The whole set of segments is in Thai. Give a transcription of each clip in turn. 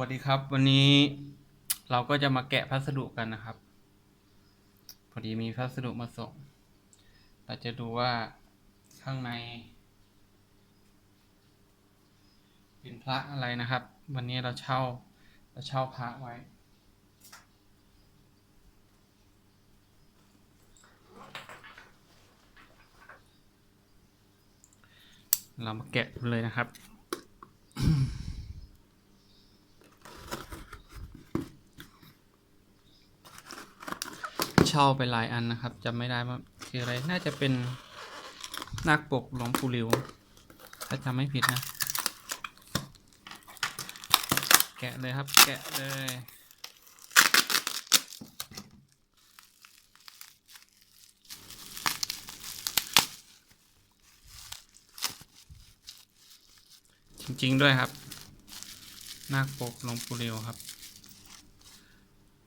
วัสดีครับ วันนี้เราก็จะมาแกะพัสดุกันนะครับ พอดีมีพัสดุมาส่ง เราจะดูว่าข้างใน เป็นพระอะไรนะครับ วันนี้เราเช่าเราเช่าพระไว้ เรามาแกะกันเลยนะครับ เช่าไปหลายอันนะครับจำไม่ได้ว่าคืออะไรน่าจะเป็นนาคปกหลวงปู่หลิว ถ้าจำไม่ผิดนะ แกะเลยครับ แกะเลยจริงๆด้วยครับ นาคปกหลวงปู่หลิวครับ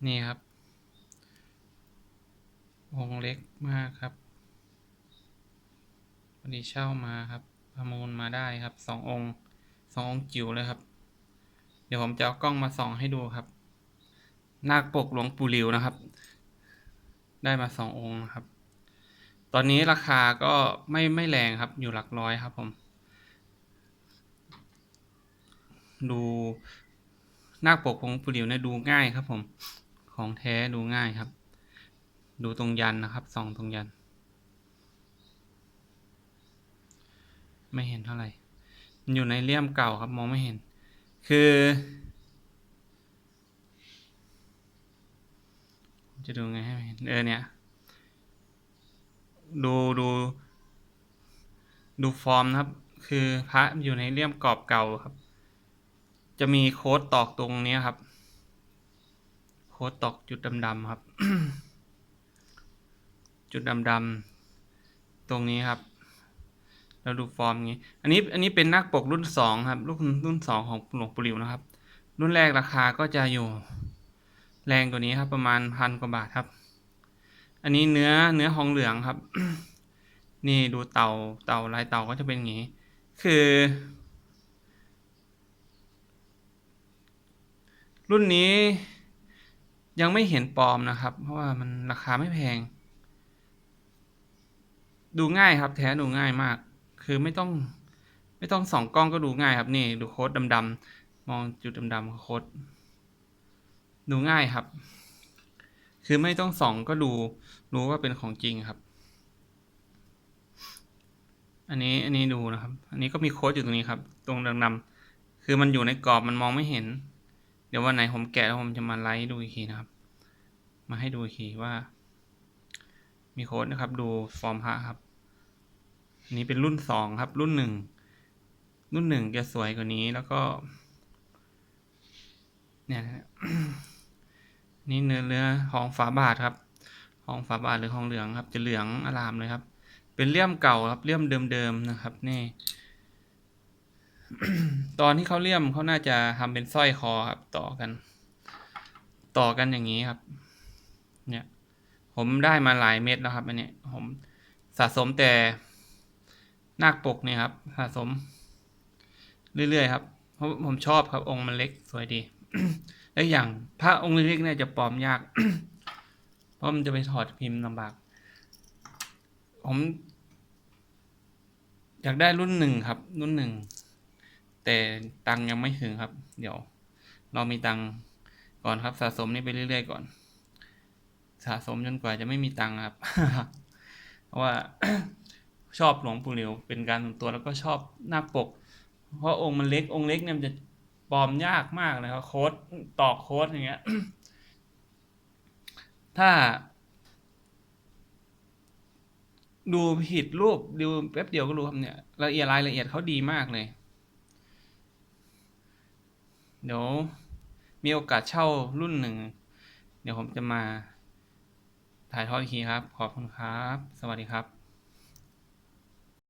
นี่ครับ องเล็กมากครับพอดีเช่ามาครับ ประมูลมาได้ครับสององค์สององค์จิ๋วเลยครับ เดี๋ยวผมจะเอากล้องมาส่องให้ดูครับ นาคปกหลวงปู่หลิวนะครับ ได้มาสององค์นะครับ ตอนนี้ราคาก็ไม่ไม่แรงครับ อยู่หลักร้อยครับผม ดูนาคปกหลวงปู่หลิวเนี่ยดูง่ายครับผม ของแท้ดูง่ายครับ ดูตรงยันนะครับส่องตรงยัน ไม่เห็นเท่าไหร่มันอยู่ในเลี่ยมเก่าครับมองไม่เห็น คือ จะดูไงให้เห็นเออเนี่ย ดูดูดูฟอร์มนะครับ คือพระอยู่ในเลี่ยมกรอบเก่าครับ จะมีโค้ดตอกตรงนี้ครับ โค้ดตอกจุดดำๆครับ จุดดำๆตรงนี้ครับ เราดูฟอร์มงี้ อันนี้อันนี้เป็นนักปกรุ่นสองครับรุ่นรุ่นสองของหลวงปู่หลิวนะครับ รุ่นแรกราคาก็จะอยู่แรงกว่านี้ครับ ประมาณพันกว่าบาทครับ อันนี้เนื้อเนื้อทองเหลืองครับ นี่ดูเต่าเต่าลายเต่าก็จะเป็นอย่างนี้ คือรุ่นนี้ยังไม่เห็นปลอมนะครับ เพราะว่ามันราคาไม่แพง ดูง่ายครับ แท้ดูง่ายมาก คือไม่ต้องไม่ต้องสองกล้องก็ดูง่ายครับนี่ดูโค้ดดำๆมองจุดดำๆโค้ดดูง่ายครับ คือไม่ต้องส่องก็ดูรู้ว่าเป็นของจริงครับ อันนี้อันนี้ดูนะครับ อันนี้ก็มีโค้ดอยู่ตรงนี้ครับ ตรงดำๆคือมันอยู่ในกรอบมันมองไม่เห็น เดี๋ยววันไหนผมแกะแล้วผมจะมาไลฟ์ดูอีกทีนะครับ มาให้ดูอีกทีว่า มีโค้ดนะครับ ดูฟอร์มพระครับ นนี้เป็นรุ่นสองครับ รุ่นหนึ่งรุ่นหนึ่งจะสวยกว่านี้แล้วก็ เนี่ยนี่เนื้อเนื้อของฝาบาทครับของฝาบาทหรือของเหลืองครับ จะเหลืองอลามเลยครับ เป็นเลี่ยมเก่าครับเลี่ยมเดิมๆนะครับ นี่ ตอนที่เขาเลี่ยมเขาน่าจะทำเป็นสร้อยคอครับ ต่อกัน ต่อกันอย่างนี้ครับ เนี่ย ผมได้มาหลายเม็ดแล้วครับอันนี้ผมสะสมแต่ นาคปกเนี่ยครับสะสม เรื่อยๆครับเพราะผมชอบครับองค์มันเล็กสวยดี แล้วอย่างพระองค์เล็กๆเนี่ยจะปลอมยาก เพราะมันจะไปถอดพิมพ์ลำบาก ผมอยากได้รุ่นหนึ่งครับ รุ่นหนึ่งแต่ตังยังไม่ถึงครับ เดี๋ยว เรามีตังก่อนครับ สะสมนี่ไปเรื่อยๆก่อน สะสมจนกว่าจะไม่มีตังครับ เพราะว่า ชอบหลวงปู่เหลียวเป็นการส่วนตัวแล้วก็ชอบหน้าปก เพราะองค์มันเล็กองค์เล็กเนี่ยมันจะปลอมยากมากเลยครับโค้ดตอกโค้ดอย่างเงี้ย ถ้า ดูผิดรูปดูแป๊บเดียวก็รู้ครับเนี่ยละเอียดรายละเอียดเขาดีมากเลย เดี๋ยวมีโอกาสเช่ารุ่นหนึ่ง เดี๋ยวผมจะมาถ่ายทอดอีกทีครับ ขอบคุณครับ สวัสดีครับ